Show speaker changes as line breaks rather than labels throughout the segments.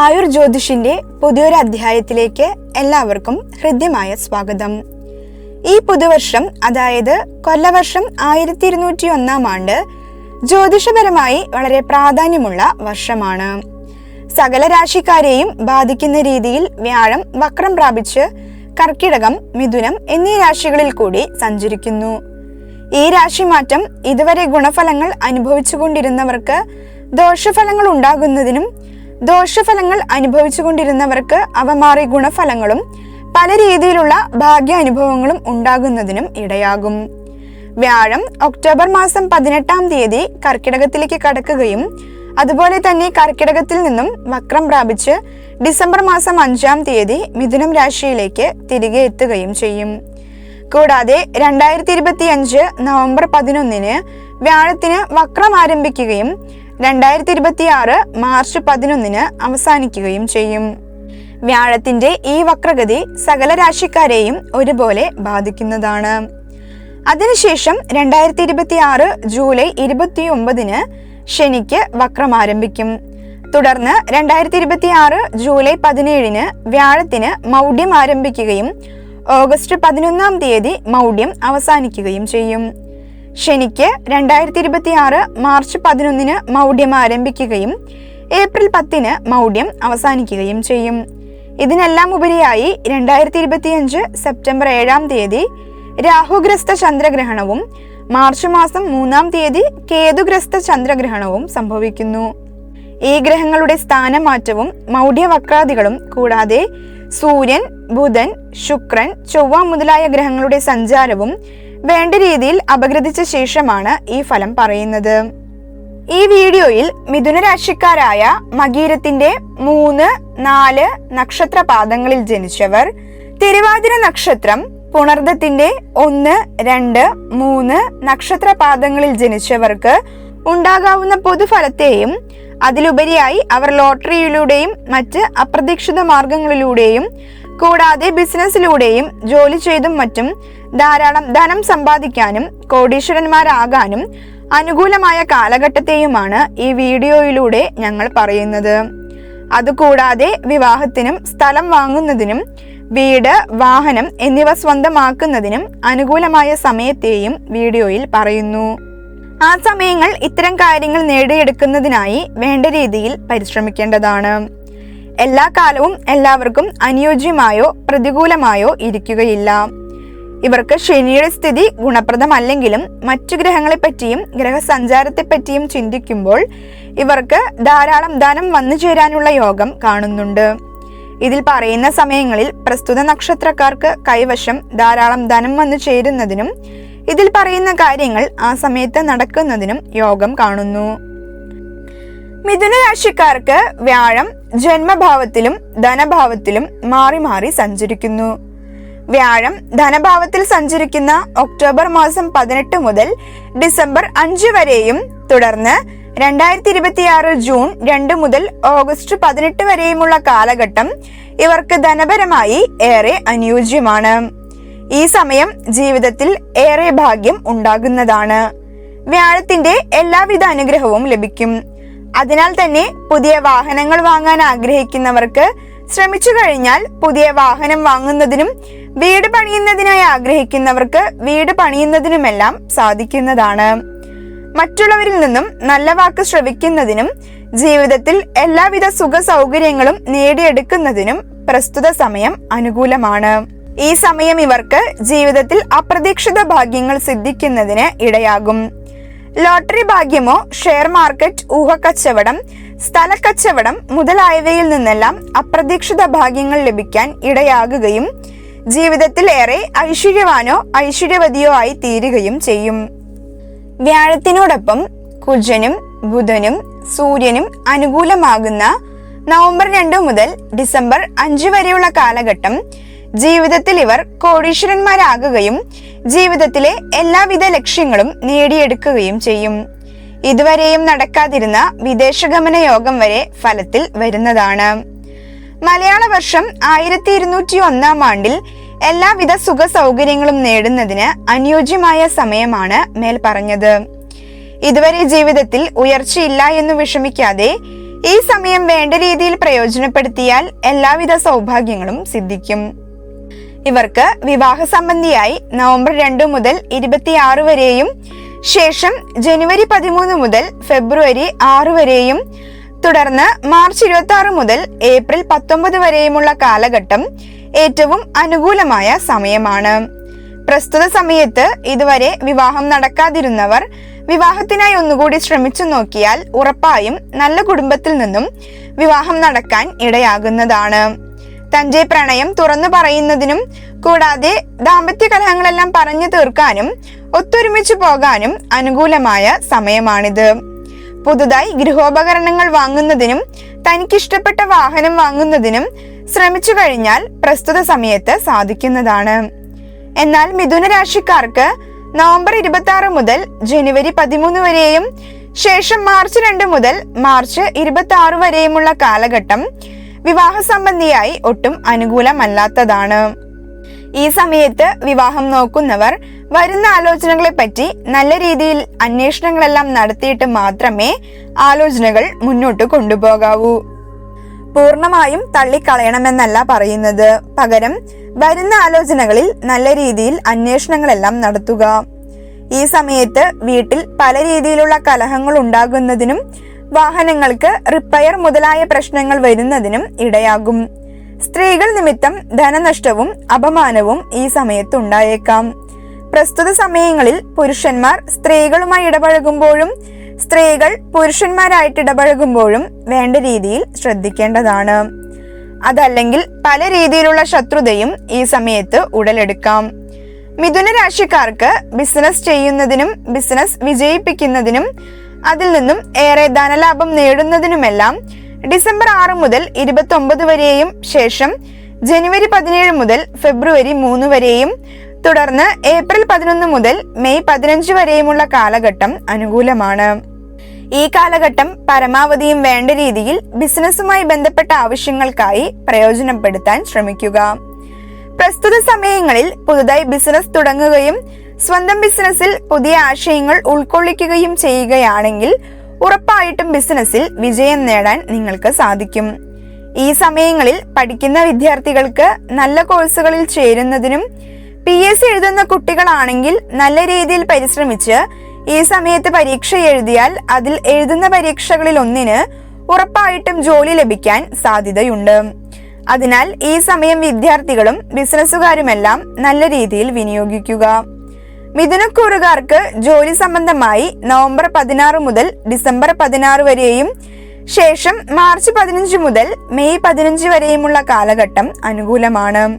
ആയുർ ജ്യോതിഷിന്റെ പുതിയൊരു അധ്യായത്തിലേക്ക് എല്ലാവർക്കും ഹൃദ്യമായ സ്വാഗതം. ഈ പുതുവർഷം അതായത് കൊല്ലവർഷം ആയിരത്തി ഇരുന്നൂറ്റി ഒന്നാം ആണ്ട് ജ്യോതിഷപരമായി വളരെ പ്രാധാന്യമുള്ള വർഷമാണ്. സകല രാശിക്കാരെയും ബാധിക്കുന്ന രീതിയിൽ വ്യാഴം വക്രം പ്രാപിച്ച് കർക്കിടകം മിഥുനം എന്നീ രാശികളിൽ കൂടി സഞ്ചരിക്കുന്നു. ഈ രാശിമാറ്റം ഇതുവരെ ഗുണഫലങ്ങൾ അനുഭവിച്ചുകൊണ്ടിരുന്നവർക്ക് ദോഷഫലങ്ങൾ ഉണ്ടാകുന്നതിനും ദോഷഫലങ്ങൾ അനുഭവിച്ചുകൊണ്ടിരുന്നവർക്ക് അവ മാറി ഗുണഫലങ്ങളും പല രീതിയിലുള്ള ഭാഗ്യാനുഭവങ്ങളും ഉണ്ടാകുന്നതിനും ഇടയാകും. വ്യാഴം ഒക്ടോബർ മാസം പതിനെട്ടാം തീയതി കർക്കിടകത്തിലേക്ക് കടക്കുകയും അതുപോലെ തന്നെ കർക്കിടകത്തിൽ നിന്നും വക്രം പ്രാപിച്ച് ഡിസംബർ മാസം അഞ്ചാം തീയതി മിഥുനം രാശിയിലേക്ക് തിരികെ എത്തുകയും ചെയ്യും. കൂടാതെ രണ്ടായിരത്തി ഇരുപത്തി അഞ്ച് നവംബർ പതിനൊന്നിന് വ്യാഴത്തിന് വക്രം ആരംഭിക്കുകയും രണ്ടായിരത്തി ഇരുപത്തി ആറ് മാർച്ച് പതിനൊന്നിന് അവസാനിക്കുകയും ചെയ്യും. വ്യാഴത്തിന്റെ ഈ വക്രഗതി സകല രാശിക്കാരെയും ഒരുപോലെ ബാധിക്കുന്നതാണ്. അതിനുശേഷം രണ്ടായിരത്തി ഇരുപത്തി ആറ് ജൂലൈ ഇരുപത്തി ഒമ്പതിന് ശനിക്ക് വക്രം ആരംഭിക്കും. തുടർന്ന് രണ്ടായിരത്തി ഇരുപത്തി ആറ് ജൂലൈ പതിനേഴിന് വ്യാഴത്തിന് മൗഢ്യം ആരംഭിക്കുകയും ഓഗസ്റ്റ് പതിനൊന്നാം തീയതി മൗഢ്യം അവസാനിക്കുകയും ചെയ്യും. ശനിക്ക് രണ്ടായിരത്തി ഇരുപത്തി ആറ് മാർച്ച് പതിനൊന്നിന് മൗഢ്യം ആരംഭിക്കുകയും ഏപ്രിൽ പത്തിന് മൗഢ്യം അവസാനിക്കുകയും ചെയ്യും. ഇതിനെല്ലാം ഉപരിയായി രണ്ടായിരത്തി ഇരുപത്തിയഞ്ച് സെപ്റ്റംബർ ഏഴാം തീയതി രാഹുഗ്രസ്ത ചന്ദ്രഗ്രഹണവും മാർച്ച് മാസം മൂന്നാം തീയതി കേതുഗ്രസ്ത ചന്ദ്രഗ്രഹണവും സംഭവിക്കുന്നു. ഈ ഗ്രഹങ്ങളുടെ സ്ഥാനമാറ്റവും മൗഢ്യവക്രാദികളും കൂടാതെ സൂര്യൻ ബുധൻ ശുക്രൻ ചൊവ്വ മുതലായ ഗ്രഹങ്ങളുടെ സഞ്ചാരവും വേണ്ട രീതിയിൽ അപഗ്രഥിച്ച ശേഷമാണ് ഈ ഫലം പറയുന്നത്. ഈ വീഡിയോയിൽ മിഥുന രാശിക്കാരായ മകീരത്തിന്റെ മൂന്ന് നാല് നക്ഷത്ര പാദങ്ങളിൽ ജനിച്ചവർ തിരുവാതിര നക്ഷത്രം പുണർദത്തിന്റെ ഒന്ന് രണ്ട് മൂന്ന് നക്ഷത്ര പാദങ്ങളിൽ ജനിച്ചവർക്ക് ഉണ്ടാകാവുന്ന പൊതുഫലത്തെയും അതിലുപരിയായി അവർ ലോട്ടറിയിലൂടെയും മറ്റ് അപ്രതീക്ഷിത മാർഗങ്ങളിലൂടെയും കൂടാതെ ബിസിനസ്സിലൂടെയും ജോലി ചെയ്തും മറ്റും ധാരാളം ധനം സമ്പാദിക്കാനും കോടീശ്വരന്മാരാകാനും അനുകൂലമായ കാലഘട്ടത്തെയുമാണ് ഈ വീഡിയോയിലൂടെ ഞങ്ങൾ പറയുന്നത്. അതുകൂടാതെ വിവാഹത്തിനും സ്ഥലം വാങ്ങുന്നതിനും വീട് വാഹനം എന്നിവ സ്വന്തമാക്കുന്നതിനും അനുകൂലമായ സമയത്തെയും വീഡിയോയിൽ പറയുന്നു. ആ സമയങ്ങൾ ഇത്തരം കാര്യങ്ങൾ നേടിയെടുക്കുന്നതിനായി വേണ്ട രീതിയിൽ പരിശ്രമിക്കേണ്ടതാണ്. എല്ലാ കാലവും എല്ലാവർക്കും അനുയോജ്യമായോ പ്രതികൂലമായോ ഇരിക്കുകയില്ല. ഇവർക്ക് ശനിയുടെ സ്ഥിതി ഗുണപ്രദമല്ലെങ്കിലും മറ്റു ഗ്രഹങ്ങളെപ്പറ്റിയും ഗ്രഹസഞ്ചാരത്തെപ്പറ്റിയും ചിന്തിക്കുമ്പോൾ ഇവർക്ക് ധാരാളം ധനം വന്നു ചേരാനുള്ള യോഗം കാണുന്നുണ്ട്. ഇതിൽ പറയുന്ന സമയങ്ങളിൽ പ്രസ്തുത നക്ഷത്രക്കാർക്ക് കൈവശം ധാരാളം ധനം വന്നു ചേരുന്നതിനും ഇതിൽ പറയുന്ന കാര്യങ്ങൾ ആ സമയത്ത് നടക്കുന്നതിനും യോഗം കാണുന്നു. മിഥുന രാശിക്കാർക്ക് വ്യാഴം ജന്മഭാവത്തിലും ധനഭാവത്തിലും മാറി മാറി സഞ്ചരിക്കുന്നു. വ്യാഴം ധനഭാവത്തിൽ സഞ്ചരിക്കുന്ന ഒക്ടോബർ മാസം പതിനെട്ട് മുതൽ ഡിസംബർ അഞ്ച് വരെയും തുടർന്ന് രണ്ടായിരത്തി ഇരുപത്തിയാറ് ജൂൺ രണ്ട് മുതൽ ഓഗസ്റ്റ് പതിനെട്ട് വരെയുമുള്ള കാലഘട്ടം ഇവർക്ക് ധനപരമായി ഏറെ അനുയോജ്യമാണ്. ഈ സമയം ജീവിതത്തിൽ ഏറെ ഭാഗ്യം ഉണ്ടാകുന്നതാണ്. വ്യാഴത്തിന്റെ എല്ലാവിധ അനുഗ്രഹവും ലഭിക്കും. അതിനാൽ തന്നെ പുതിയ വാഹനങ്ങൾ വാങ്ങാൻ ആഗ്രഹിക്കുന്നവർക്ക് ശ്രമിച്ചു കഴിഞ്ഞാൽ പുതിയ വാഹനം വാങ്ങുന്നതിനും വീട് പണിയുന്നതിനായി ആഗ്രഹിക്കുന്നവർക്ക് വീട് പണിയുന്നതിനുമെല്ലാം സാധിക്കുന്നതാണ്. മറ്റുള്ളവരിൽ നിന്നും നല്ല വാക്ക് ശ്രവിക്കുന്നതിനും ജീവിതത്തിൽ എല്ലാവിധ സുഖ സൗകര്യങ്ങളും നേടിയെടുക്കുന്നതിനും പ്രസ്തുത സമയം അനുകൂലമാണ്. ഈ സമയം ഇവർക്ക് ജീവിതത്തിൽ അപ്രതീക്ഷിത ഭാഗ്യങ്ങൾ സിദ്ധിക്കുന്നതിന് ഇടയാകും. ലോട്ടറി ഭാഗ്യമോ ഷെയർ മാർക്കറ്റ് ഊഹക്കച്ചവടം സ്ഥലക്കച്ചവടം മുതലായവയിൽ നിന്നെല്ലാം അപ്രതീക്ഷിത ഭാഗ്യങ്ങൾ ലഭിക്കാൻ ഇടയാകുകയും ജീവിതത്തിൽ ഏറെ ഐശ്വര്യവാനോ ഐശ്വര്യവതിയോ ആയി തീരുകയും ചെയ്യും. വ്യാഴത്തിനോടൊപ്പം കുജനും ബുധനും സൂര്യനും അനുകൂലമാകുന്ന നവംബർ രണ്ട് മുതൽ ഡിസംബർ അഞ്ച് വരെയുള്ള കാലഘട്ടം ജീവിതത്തിൽ ഇവർ കോടീശ്വരന്മാരാകുകയും ജീവിതത്തിലെ എല്ലാവിധ ലക്ഷ്യങ്ങളും നേടിയെടുക്കുകയും ചെയ്യും. ഇതുവരെയും നടക്കാതിരുന്ന വിദേശഗമന യോഗം വരെ ഫലത്തിൽ വരുന്നതാണ്. മലയാള വർഷം ആയിരത്തി ഇരുന്നൂറ്റി ഒന്നാം ആണ്ടിൽ എല്ലാവിധ സുഖ സൗകര്യങ്ങളും നേടുന്നതിന് അനുയോജ്യമായ സമയമാണ് മേൽ പറഞ്ഞത് ഇതുവരെ ജീവിതത്തിൽ ഉയർച്ചയില്ല എന്ന് വിഷമിക്കാതെ ഈ സമയം വേണ്ട രീതിയിൽ പ്രയോജനപ്പെടുത്തിയാൽ എല്ലാവിധ സൗഭാഗ്യങ്ങളും സിദ്ധിക്കും. ഇവർക്ക് വിവാഹ സംബന്ധിയായി നവംബർ രണ്ടു മുതൽ ഇരുപത്തിയാറ് വരെയും ശേഷം ജനുവരി പതിമൂന്ന് മുതൽ ഫെബ്രുവരി ആറ് വരെയും തുടർന്ന് മാർച്ച് ഇരുപത്തി ആറ് മുതൽ ഏപ്രിൽ പത്തൊമ്പത് വരെയുമുള്ള കാലഘട്ടം ഏറ്റവും അനുകൂലമായ സമയമാണ്. പ്രസ്തുത സമയത്ത് ഇതുവരെ വിവാഹം നടക്കാതിരുന്നവർ വിവാഹത്തിനായി ഒന്നുകൂടി ശ്രമിച്ചു നോക്കിയാൽ ഉറപ്പായും നല്ല കുടുംബത്തിൽ നിന്നും വിവാഹം നടക്കാൻ ഇടയാകുന്നതാണ്. തന്റെ പ്രണയം തുറന്നു പറയുന്നതിനും കൂടാതെ ദാമ്പത്യ കലഹങ്ങളെല്ലാം പറഞ്ഞു തീർക്കാനും ഒത്തൊരുമിച്ച് പോകാനും അനുകൂലമായ സമയമാണിത്. പുതുതായി ഗൃഹോപകരണങ്ങൾ വാങ്ങുന്നതിനും തനിക്കിഷ്ടപ്പെട്ട വാഹനം വാങ്ങുന്നതിനും ശ്രമിച്ചു കഴിഞ്ഞാൽ പ്രസ്തുത സമയത്ത് സാധിക്കുന്നതാണ്. എന്നാൽ മിഥുന രാശിക്കാർക്ക് നവംബർ ഇരുപത്തി ആറ് മുതൽ ജനുവരി പതിമൂന്ന് വരെയും ശേഷം മാർച്ച് രണ്ട് മുതൽ മാർച്ച് ഇരുപത്തി ആറ് വരെയുമുള്ള കാലഘട്ടം വിവാഹ സംബന്ധിയായി ഒട്ടും അനുകൂലമല്ലാത്തതാണ്. ഈ സമയത്ത് വിവാഹം നോക്കുന്നവർ വരുന്ന ആലോചനകളെ പറ്റി നല്ല രീതിയിൽ അന്വേഷണങ്ങളെല്ലാം നടത്തിയിട്ട് മാത്രമേ ആലോചനകൾ മുന്നോട്ട് കൊണ്ടുപോകാവൂ. പൂർണമായും തള്ളിക്കളയണമെന്നല്ല പറയുന്നത്. പകരം വരുന്ന ആലോചനകളിൽ നല്ല രീതിയിൽ അന്വേഷണങ്ങളെല്ലാം നടത്തുക. ഈ സമയത്ത് വീട്ടിൽ പല രീതിയിലുള്ള കലഹങ്ങൾ ഉണ്ടാകുന്നതിനും വാഹനങ്ങൾക്ക് റിപ്പയർ മുതലായ പ്രശ്നങ്ങൾ വരുന്നതിനും ഇടയാകും. സ്ത്രീകൾ നിമിത്തം ധനനഷ്ടവും അപമാനവും ഈ സമയത്ത് ഉണ്ടായേക്കാം. പ്രസ്തുത സമയങ്ങളിൽ പുരുഷന്മാർ സ്ത്രീകളുമായി ഇടപഴകുമ്പോഴും സ്ത്രീകൾ പുരുഷന്മാരായിട്ട് ഇടപഴകുമ്പോഴും വേണ്ട രീതിയിൽ ശ്രദ്ധിക്കേണ്ടതാണ്. അതല്ലെങ്കിൽ പല രീതിയിലുള്ള ശത്രുതയും ഈ സമയത്ത് ഉടലെടുക്കാം. മിഥുന രാശിക്കാർക്ക് ബിസിനസ് ചെയ്യുന്നതിനും ബിസിനസ് വിജയിപ്പിക്കുന്നതിനും അതിൽ നിന്നും ഏറെ ധനലാഭം നേടുന്നതിനുമെല്ലാം ഡിസംബർ ആറ് മുതൽ ഇരുപത്തി വരെയും ശേഷം ജനുവരി പതിനേഴ് മുതൽ ഫെബ്രുവരി മൂന്ന് വരെയും തുടർന്ന് ഏപ്രിൽ പതിനൊന്ന് മുതൽ മെയ് പതിനഞ്ച് വരെയുമുള്ള കാലഘട്ടം അനുകൂലമാണ്. ഈ കാലഘട്ടം പരമാവധിയും വേണ്ട രീതിയിൽ ബിസിനസ്സുമായി ബന്ധപ്പെട്ട ആവശ്യങ്ങൾക്കായി പ്രയോജനപ്പെടുത്താൻ ശ്രമിക്കുക. പ്രസ്തുത സമയങ്ങളിൽ പുതുതായി ബിസിനസ് തുടങ്ങുകയും സ്വന്തം ബിസിനസ്സിൽ പുതിയ ആശയങ്ങൾ ഉൾക്കൊള്ളിക്കുകയും ചെയ്യുകയാണെങ്കിൽ ഉറപ്പായിട്ടും ബിസിനസ്സിൽ വിജയം നേടാൻ നിങ്ങൾക്ക് സാധിക്കും. ഈ സമയങ്ങളിൽ പഠിക്കുന്ന വിദ്യാർത്ഥികൾക്ക് നല്ല കോഴ്സുകളിൽ ചേരുന്നതിനും പി എസ് സി എഴുതുന്ന കുട്ടികളാണെങ്കിൽ നല്ല രീതിയിൽ പരിശ്രമിച്ച് ഈ സമയത്ത് പരീക്ഷ എഴുതിയാൽ അതിൽ എഴുതുന്ന പരീക്ഷകളിൽ ഒന്നിന് ഉറപ്പായിട്ടും ജോലി ലഭിക്കാൻ സാധ്യതയുണ്ട്. അതിനാൽ ഈ സമയം വിദ്യാർത്ഥികളും ബിസിനസ്സുകാരുമെല്ലാം നല്ല രീതിയിൽ വിനിയോഗിക്കുക. മിഥുനക്കൂറുകാർക്ക് ജോലി സംബന്ധമായി നവംബർ പതിനാറ് മുതൽ ഡിസംബർ പതിനാറ് വരെയും ശേഷം മാർച്ച് പതിനഞ്ച് മുതൽ മെയ് പതിനഞ്ച് വരെയുമുള്ള കാലഘട്ടം അനുകൂലമാണ്.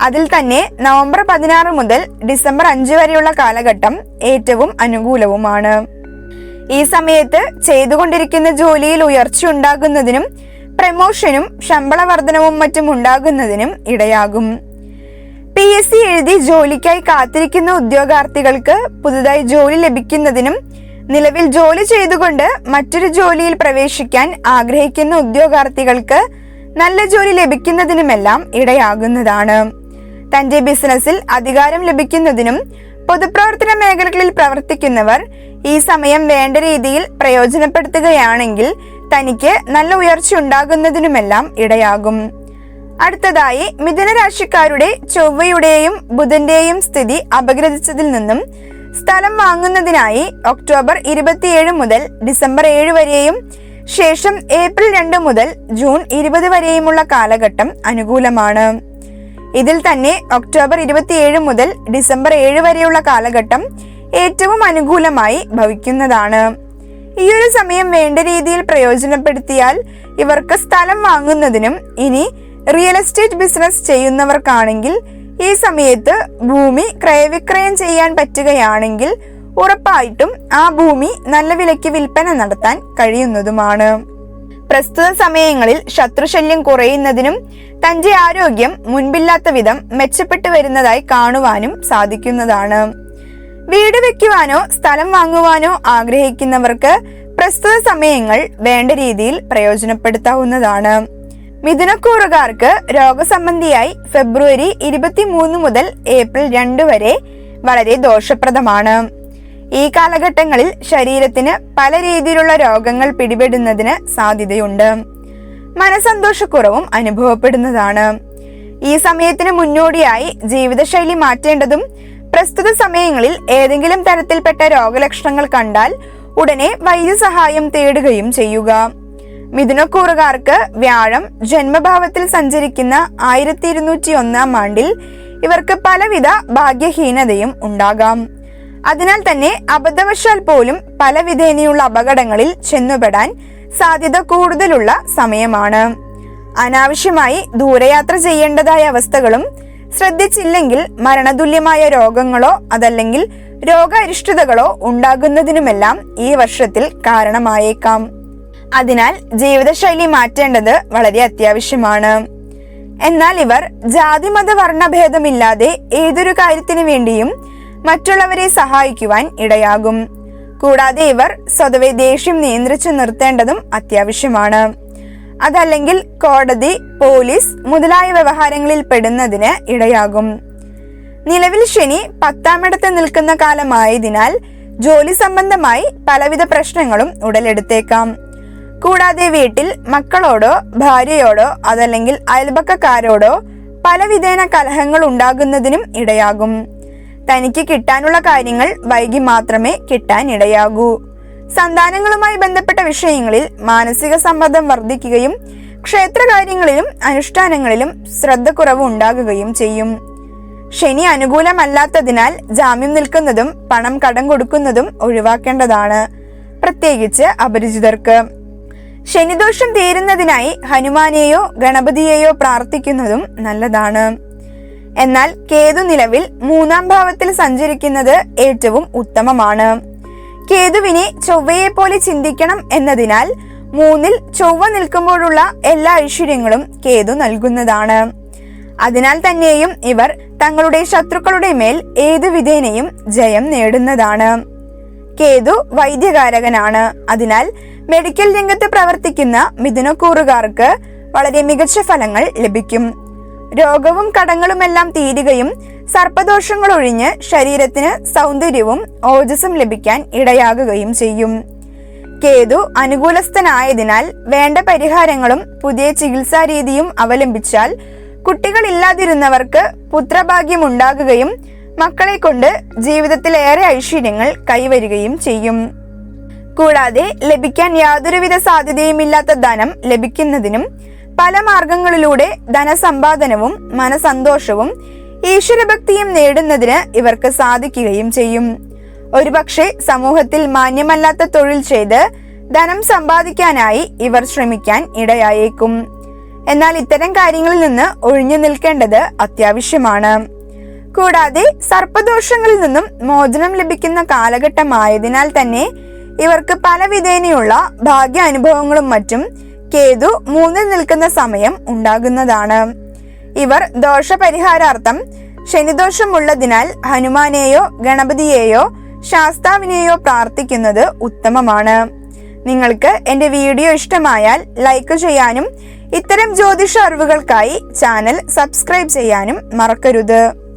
അതിൽ തന്നെ നവംബർ പതിനാറ് മുതൽ ഡിസംബർ അഞ്ച് വരെയുള്ള കാലഘട്ടം ഏറ്റവും അനുകൂലവുമാണ്. ഈ സമയത്ത് ചെയ്തുകൊണ്ടിരിക്കുന്ന ജോലിയിൽ ഉയർച്ച ഉണ്ടാകുന്നതിനും പ്രമോഷനും ശമ്പള വർധനവും മറ്റും ഉണ്ടാകുന്നതിനും ഇടയാകും. പി എസ് സി എഴുതി ജോലിക്കായി കാത്തിരിക്കുന്ന ഉദ്യോഗാർത്ഥികൾക്ക് പുതുതായി ജോലി ലഭിക്കുന്നതിനും നിലവിൽ ജോലി ചെയ്തുകൊണ്ട് മറ്റൊരു ജോലിയിൽ പ്രവേശിക്കാൻ ആഗ്രഹിക്കുന്ന ഉദ്യോഗാർത്ഥികൾക്ക് നല്ല ജോലി ലഭിക്കുന്നതിനുമെല്ലാം ഇടയാകുന്നതാണ്. തന്റെ ബിസിനസ്സിൽ അധികാരം ലഭിക്കുന്നതിനും പൊതുപ്രവർത്തന മേഖലകളിൽ പ്രവർത്തിക്കുന്നവർ ഈ സമയം വേണ്ട രീതിയിൽ പ്രയോജനപ്പെടുത്തുകയാണെങ്കിൽ തനിക്ക് നല്ല ഉയർച്ച ഉണ്ടാകുന്നതിനുമെല്ലാം ഇടയാകും. അടുത്തതായി മിഥുന രാശിക്കാരുടെ ചൊവ്വയുടെയും ബുധന്റെയും സ്ഥിതി അപഗ്രഥിച്ചതിൽ നിന്നും സ്ഥലം വാങ്ങുന്നതിനായി ഒക്ടോബർ ഇരുപത്തിയേഴ് മുതൽ ഡിസംബർ ഏഴ് വരെയും ശേഷം ഏപ്രിൽ രണ്ട് മുതൽ ജൂൺ ഇരുപത് വരെയുമുള്ള കാലഘട്ടം അനുകൂലമാണ്. ഇതിൽ തന്നെ ഒക്ടോബർ ഇരുപത്തിയേഴ് മുതൽ ഡിസംബർ ഏഴ് വരെയുള്ള കാലഘട്ടം ഏറ്റവും അനുകൂലമായി ഭവിക്കുന്നതാണ്. ഈ ഒരു സമയം വേണ്ട രീതിയിൽ പ്രയോജനപ്പെടുത്തിയാൽ ഇവർക്ക് സ്ഥലം വാങ്ങുന്നതിനും ഇനി റിയൽ എസ്റ്റേറ്റ് ബിസിനസ് ചെയ്യുന്നവർക്കാണെങ്കിൽ ഈ സമയത്ത് ഭൂമി ക്രയവിക്രയം ചെയ്യാൻ പറ്റുകയാണെങ്കിൽ ഉറപ്പായിട്ടും ആ ഭൂമി നല്ല വിലയ്ക്ക് വിൽപ്പന നടത്താൻ കഴിയുന്നതുമാണ്. പ്രസ്തുത സമയങ്ങളിൽ ശത്രുശല്യം കുറയുന്നതിനും തന്റെ ആരോഗ്യം മുൻപില്ലാത്ത വിധം മെച്ചപ്പെട്ടു വരുന്നതായി കാണുവാനും സാധിക്കുന്നതാണ്. വീട് വെക്കുവാനോ സ്ഥലം വാങ്ങുവാനോ ആഗ്രഹിക്കുന്നവർക്ക് പ്രസ്തുത സമയങ്ങൾ വേണ്ട രീതിയിൽ പ്രയോജനപ്പെടുത്താവുന്നതാണ്. മിഥുനക്കൂറുകാർക്ക് രോഗസംബന്ധിയായി ഫെബ്രുവരി ഇരുപത്തിമൂന്ന് മുതൽ ഏപ്രിൽ രണ്ട് വരെ വളരെ ദോഷപ്രദമാണ്. ഈ കാലഘട്ടങ്ങളിൽ ശരീരത്തിന് പല രീതിയിലുള്ള രോഗങ്ങൾ പിടിപെടുന്നതിന് സാധ്യതയുണ്ട്. മനസന്തോഷക്കുറവും അനുഭവപ്പെടുന്നതാണ്. ഈ സമയത്തിന് മുന്നോടിയായി ജീവിതശൈലി മാറ്റേണ്ടതും പ്രസ്തുത സമയങ്ങളിൽ ഏതെങ്കിലും തരത്തിൽപ്പെട്ട രോഗലക്ഷണങ്ങൾ കണ്ടാൽ ഉടനെ വൈദ്യസഹായം തേടുകയും ചെയ്യുക. മിഥുനക്കൂറുകാർക്ക് വ്യാഴം ജന്മഭാവത്തിൽ സഞ്ചരിക്കുന്ന ആയിരത്തി ഇരുന്നൂറ്റി ഒന്നാം ആണ്ടിൽ ഇവർക്ക് പലവിധ ഭാഗ്യഹീനതയും ഉണ്ടാകാം. അതിനാൽ തന്നെ അബദ്ധവശാൽ പോലും പല വിധേനയുള്ള അപകടങ്ങളിൽ ചെന്നുപെടാൻ സാധ്യത കൂടുതലുള്ള സമയമാണ്. അനാവശ്യമായി ദൂരയാത്ര ചെയ്യേണ്ടതായ അവസ്ഥകളും ശ്രദ്ധിച്ചില്ലെങ്കിൽ മരണതുല്യമായ രോഗങ്ങളോ അതല്ലെങ്കിൽ രോഗാരിഷ്ടതകളോ ഉണ്ടാകുന്നതിനുമെല്ലാം ഈ വർഷത്തിൽ കാരണമായേക്കാം. അതിനാൽ ജീവിതശൈലി മാറ്റേണ്ടത് വളരെ അത്യാവശ്യമാണ്. എന്നാൽ ഇവർ ജാതി മത വർണഭേദമില്ലാതെ ഏതൊരു കാര്യത്തിനു വേണ്ടിയും മറ്റുള്ളവരെ സഹായിക്കുവാൻ ഇടയാകും. കൂടാതെ ഇവർ സ്വതവേ ദേഷ്യം നിയന്ത്രിച്ചു നിർത്തേണ്ടതും അത്യാവശ്യമാണ്. അതല്ലെങ്കിൽ കോടതി പോലീസ് മുതലായ വ്യവഹാരങ്ങളിൽ പെടുന്നതിന് ഇടയാകും. നിലവിൽ ശനി പത്താമിടത്ത് നിൽക്കുന്ന കാലമായതിനാൽ ജോലി സംബന്ധമായി പലവിധ പ്രശ്നങ്ങളും ഉടലെടുത്തേക്കാം. കൂടാതെ വീട്ടിൽ മക്കളോടോ ഭാര്യയോടോ അതല്ലെങ്കിൽ അയൽപക്കക്കാരോടോ പലവിധേന കലഹങ്ങൾ ഉണ്ടാകുന്നതിനും ഇടയാകും. തനിക്ക് കിട്ടാനുള്ള കാര്യങ്ങൾ വൈകി മാത്രമേ കിട്ടാൻ ഇടയാകൂ. സന്താനങ്ങളുമായി ബന്ധപ്പെട്ട വിഷയങ്ങളിൽ മാനസിക സമ്മർദ്ദം വർദ്ധിക്കുകയും ക്ഷേത്രകാര്യങ്ങളിലും അനുഷ്ഠാനങ്ങളിലും ശ്രദ്ധ കുറവ് ഉണ്ടാകുകയും ചെയ്യും. ശനി അനുകൂലമല്ലാത്തതിനാൽ ജാമ്യം നിൽക്കുന്നതും പണം കടം കൊടുക്കുന്നതും ഒഴിവാക്കേണ്ടതാണ്. പ്രത്യേകിച്ച് അപരിചിതർക്ക്. ശനിദോഷം തീരുന്നതിനായി ഹനുമാനെയോ ഗണപതിയെയോ പ്രാർത്ഥിക്കുന്നതും നല്ലതാണ്. എന്നാൽ കേതു നിലവിൽ മൂന്നാം ഭാവത്തിൽ സഞ്ചരിക്കുന്നത് ഏറ്റവും ഉത്തമമാണ്. കേതുവിനെ ചൊവ്വയെ പോലെ ചിന്തിക്കണം എന്നതിനാൽ മൂന്നിൽ ചൊവ്വ നിൽക്കുമ്പോഴുള്ള എല്ലാ ഐശ്വര്യങ്ങളും കേതു നൽകുന്നതാണ്. അതിനാൽ തന്നെയും ഇവർ തങ്ങളുടെ ശത്രുക്കളുടെ മേൽ ഏതു വിധേനയും ജയം നേടുന്നതാണ്. കേതു വൈദ്യകാരകനാണ്. അതിനാൽ മെഡിക്കൽ രംഗത്ത് പ്രവർത്തിക്കുന്ന മിഥുനക്കൂറുകാർക്ക് വളരെ മികച്ച ഫലങ്ങൾ ലഭിക്കും. രോഗവും കടങ്ങളുമെല്ലാം തീരുകയും സർപ്പദോഷങ്ങൾ ഒഴിഞ്ഞ് ശരീരത്തിന് സൗന്ദര്യവും ഓജസ്സും ലഭിക്കാൻ ഇടയാകുകയും ചെയ്യും. കേതു അനുകൂലസ്ഥനായതിനാൽ വേണ്ട പരിഹാരങ്ങളും പുതിയ ചികിത്സാ രീതിയും അവലംബിച്ചാൽ കുട്ടികളില്ലാതിരുന്നവർക്ക് പുത്രഭാഗ്യം ഉണ്ടാകുകയും മക്കളെ കൊണ്ട് ജീവിതത്തിലേറെ ഐശ്വര്യങ്ങൾ കൈവരികയും ചെയ്യും. കൂടാതെ ലഭിക്കാൻ യാതൊരുവിധ സാധ്യതയുമില്ലാത്ത ധനം ലഭിക്കുന്നതിനും പല മാർഗങ്ങളിലൂടെ ധനസമ്പാദനവും മനസന്തോഷവും ഈശ്വരഭക്തിയും നേടുന്നതിന് ഇവർക്ക് സാധിക്കുകയും ചെയ്യും. ഒരുപക്ഷെ സമൂഹത്തിൽ മാന്യമല്ലാത്ത തൊഴിൽ ചെയ്ത് ധനം സമ്പാദിക്കാനായി ഇവർ ശ്രമിക്കാൻ ഇടയായേക്കും. എന്നാൽ ഇത്തരം കാര്യങ്ങളിൽ നിന്ന് ഒഴിഞ്ഞു നിൽക്കേണ്ടത് അത്യാവശ്യമാണ്. കൂടാതെ സർപ്പദോഷങ്ങളിൽ നിന്നും മോചനം ലഭിക്കുന്ന കാലഘട്ടമായതിനാൽ തന്നെ ഇവർക്ക് പല വിധേനയുള്ള ഭാഗ്യ അനുഭവങ്ങളും മറ്റും കേതു മൂന്നിൽ നിൽക്കുന്ന സമയം ഉണ്ടാകുന്നതാണ്. ഇവർ ദോഷപരിഹാരാർത്ഥം ശനിദോഷമുള്ളതിനാൽ ഹനുമാനെയോ ഗണപതിയെയോ ശാസ്താവിനെയോ പ്രാർത്ഥിക്കുന്നത് ഉത്തമമാണ്. നിങ്ങൾക്ക് എന്റെ വീഡിയോ ഇഷ്ടമായാൽ ലൈക്ക് ചെയ്യാനും ഇത്തരം ജ്യോതിഷ അറിവുകൾക്കായി ചാനൽ സബ്സ്ക്രൈബ് ചെയ്യാനും മറക്കരുത്.